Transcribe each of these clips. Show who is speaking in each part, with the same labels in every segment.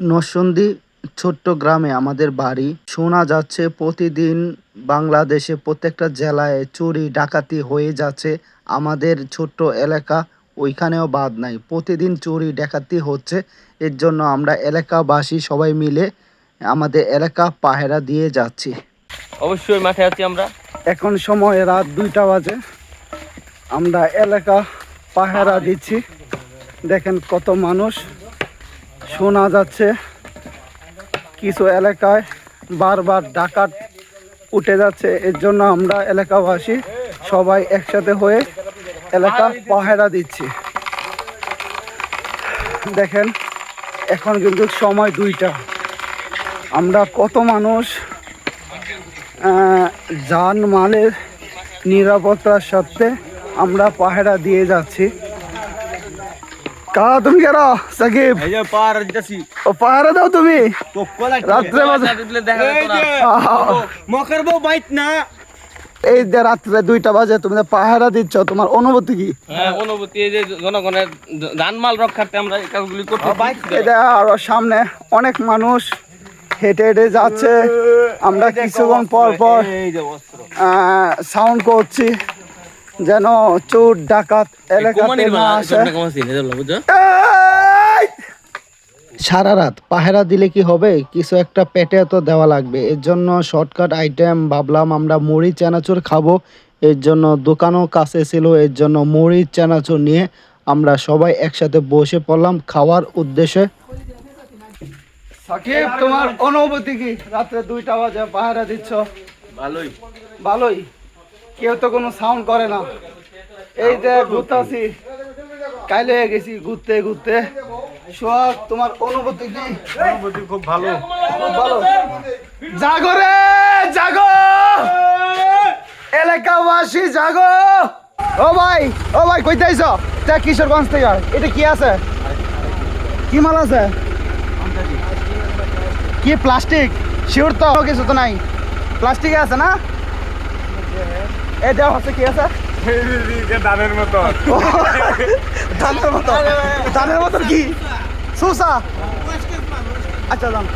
Speaker 1: নরসন্দী ছোট্ট গ্রামে আমাদের বাড়ি। শোনা যাচ্ছে প্রতিদিন বাংলাদেশে প্রত্যেকটা জেলায় চুরি ডাকাতি হয়ে যাচ্ছে। আমাদের ছোট্ট এলাকা ওইখানেও বাদ নাই। প্রতিদিন চুরি ডাকাতি হচ্ছে। এর জন্য আমরা এলাকাবাসী সবাই মিলে আমাদের এলাকা পাহারা দিয়ে যাচ্ছি।
Speaker 2: অবশ্যই মাঠে আছি আমরা।
Speaker 1: এখন সময় রাত দুইটা বাজে। আমরা এলাকা পাহারা দিচ্ছি। দেখেন কত মানুষ। শোনা যাচ্ছে। কিছু এলাকায় বারবার ডাকাত উঠে যাচ্ছে। এর জন্য আমরা এলাকাবাসী সবাই একসাথে হয়ে এলাকা পাহারা দিচ্ছি। দেখেন, এখন কিন্তু সময় দুইটা। আমরা কত মানুষ যান মালের নিরাপত্তার সাথে আমরা পাহারা দিয়ে যাচ্ছি। কা তুমি কেন সাকিব ও পাহারা দাও তুমি রাত্রে
Speaker 2: না বউ বাইত না
Speaker 1: এই যে রাত্রে দুইটা বাজে তুমি পাহারা দিচ্ছ তোমার অনুভূতি কি
Speaker 2: হ্যাঁ অনুভূতি এই যে জনগণের জানমাল রক্ষার্থে আমরা এই কাজগুলি করতে
Speaker 1: এই যে আরও সামনে অনেক মানুষ হেঁটে হেঁটে যাচ্ছে আমরা কিছুক্ষণ পর পর সাউন্ড করছি যেন চোর ডাকাত এলাকাতে না আসে। সারা রাত পাহারা দিলে কি হবে? কিছু একটা পেটে তো দেওয়া লাগবে। এর জন্য শর্টকাট আইটেম ভাবলাম আমরা মুড়ি চানাচুর খাব। এর জন্য দোকানও কাছে ছিল এর জন্য মুড়ি চানাচুর নিয়ে আমরা সবাই একসাথে বসে পড়লাম খাওয়ার উদ্দেশ্যে। সাকিব তোমার অনুভূতি কি? রাত্রে দুইটা বাজে পাহারা দিচ্ছ?
Speaker 2: ভালোই।
Speaker 1: ভালোই? কেউ তো কোনো সাউন্ড করে না। এই যে ঘুরতাছি কাইলে গেছি ঘুরতে ঘুরতে। সোহাগ তোমার অনুভূতি কি?
Speaker 2: অনুভূতি খুব ভালো।
Speaker 1: খুব ভালো। জাগো রে জাগো! এলাকাবাসী জাগো! ও ভাই ও ভাই কইতে আইছ? তা কিশোরগঞ্জ থেকে এটা কি আছে? কি মাল আছে? কি প্লাস্টিক? শিওর তো কিছু তো নাই। প্লাস্টিক আছে না? এ দেওয়া হচ্ছে কি আছে?
Speaker 2: ধানের মতো।
Speaker 1: ধানের মতো। ধানের মতো কি? সুসা। আচ্ছা দাম।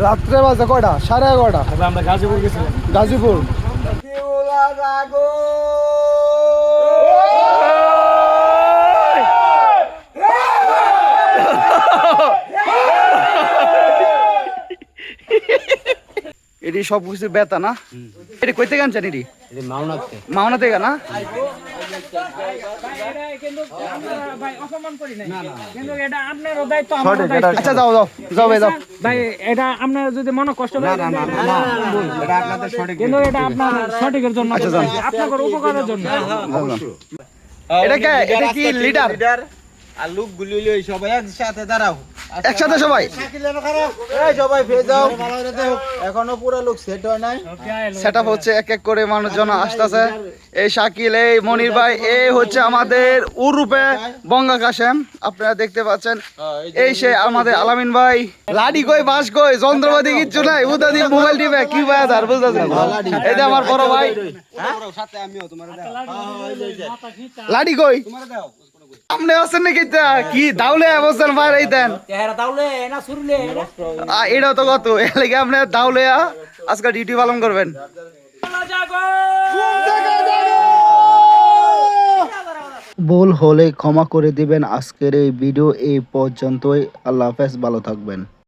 Speaker 1: রাত্রে বাজে কয়টা? সাড়ে এগারোটা।
Speaker 2: গাজীপুর গেছিলাম।
Speaker 1: গাজীপুর। এটি সব কিছু বেতা না? এটি কই থেকে আনছেন এটি
Speaker 2: মাওনাতে।
Speaker 1: মাওনা থেকে না? আচ্ছা যাও যাও যাও ভাই যাও।
Speaker 3: ভাই এটা আপনার যদি মনে কষ্ট লাগে কিন্তু এটা আপনার সঠিকের জন্য আপনার উপকারের জন্য।
Speaker 1: এটা কে? এটা কি লিডার
Speaker 4: আর লোক গুলি লই সবাই একসাথে দাঁড়াও।
Speaker 1: একসাথে সবাই।
Speaker 4: সবাই যাও। এখনও পুরো লোক সেট হয় নাই।
Speaker 1: সেট আপ হচ্ছে এক এক করে মানুষজন আসতেছে। এই শাকিল এই মনির ভাই এই হচ্ছে আমাদের উরুপে বঙ্গা কাশেম। আপনারা দেখতে পাচ্ছেন। এই সে আমাদের আলামিন ভাই। লাডি কই বাস কই যন্ত্রপাতি কিচ্ছু নাই। উদা দিয়ে মোবাইল টিপে কি ভাই আর বুঝতেছেন? এই যে আমার বড় ভাই।
Speaker 4: সাথে আমিও তোমার
Speaker 1: লাডি কই? আপনি আছেন নাকি তা? কি দাউলে অবস্থান বাইরে দেন। আ, এটাও তো কত? এর লাগে আপনি দাউলে আজকে ডিউটি পালন করবেন। ভুল হলে ক্ষমা করে দিবেন। আজকের এই ভিডিও এই পর্যন্তই। আল্লাহ হাফেজ ভালো থাকবেন।